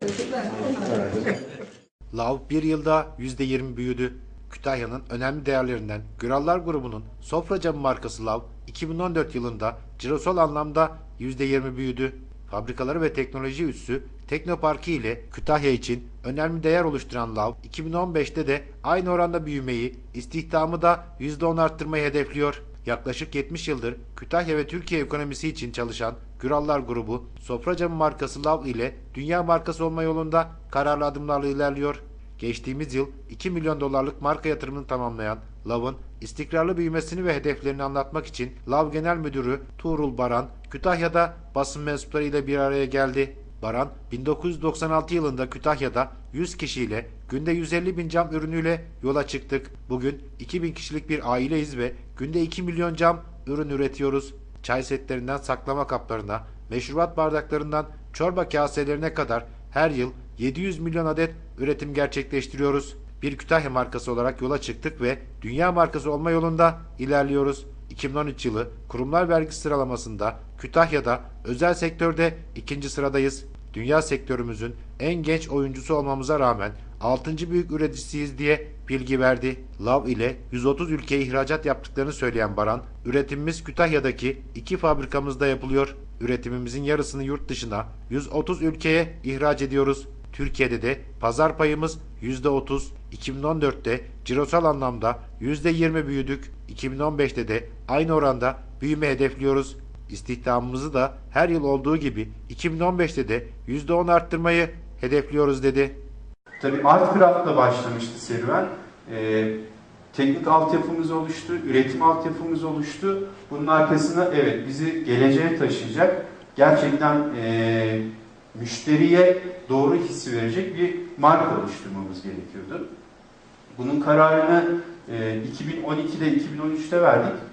Lav bir yılda %20 büyüdü. Kütahya'nın önemli değerlerinden Gürallar grubunun sofra camı markası Lav 2014 yılında cirosal anlamda %20 büyüdü. Fabrikaları ve teknoloji üssü Teknoparkı ile Kütahya için önemli değer oluşturan Lav 2015'te de aynı oranda büyümeyi, istihdamı da %10 arttırmayı hedefliyor. Yaklaşık 70 yıldır Kütahya ve Türkiye ekonomisi için çalışan Gürallar grubu, sofra camı markası Lav ile dünya markası olma yolunda kararlı adımlarla ilerliyor. Geçtiğimiz yıl 2 milyon dolarlık marka yatırımını tamamlayan Lav'ın istikrarlı büyümesini ve hedeflerini anlatmak için Lav Genel Müdürü Tuğrul Baran, Kütahya'da basın mensupları ile bir araya geldi. Baran, 1996 yılında Kütahya'da 100 kişiyle günde 150 bin cam ürünüyle yola çıktık. Bugün 2000 kişilik bir aileyiz ve günde 2 milyon cam ürün üretiyoruz. Çay setlerinden saklama kaplarına, meşrubat bardaklarından çorba kaselerine kadar her yıl 700 milyon adet üretim gerçekleştiriyoruz. Bir Kütahya markası olarak yola çıktık ve dünya markası olma yolunda ilerliyoruz. 2013 yılı kurumlar vergisi sıralamasında Kütahya'da özel sektörde ikinci sıradayız. Dünya sektörümüzün en genç oyuncusu olmamıza rağmen 6. büyük üreticisiyiz diye bilgi verdi. Lav ile 130 ülkeye ihracat yaptıklarını söyleyen Baran, üretimimiz Kütahya'daki iki fabrikamızda yapılıyor. Üretimimizin yarısını yurt dışına 130 ülkeye ihraç ediyoruz. Türkiye'de de pazar payımız %30, 2014'te cirosal anlamda %20 büyüdük, 2015'te de aynı oranda büyüme hedefliyoruz. İstihdamımızı da her yıl olduğu gibi 2015'te de %10 arttırmayı hedefliyoruz dedi. Tabii Artcraft'la başlamıştı serüven. Ee, teknik altyapımız oluştu, üretim altyapımız oluştu. Bunun arkasına evet bizi geleceğe taşıyacak, gerçekten e, müşteriye doğru hissi verecek bir marka oluşturmamız gerekiyordu. Bunun kararını e, 2012'de 2013'te verdik.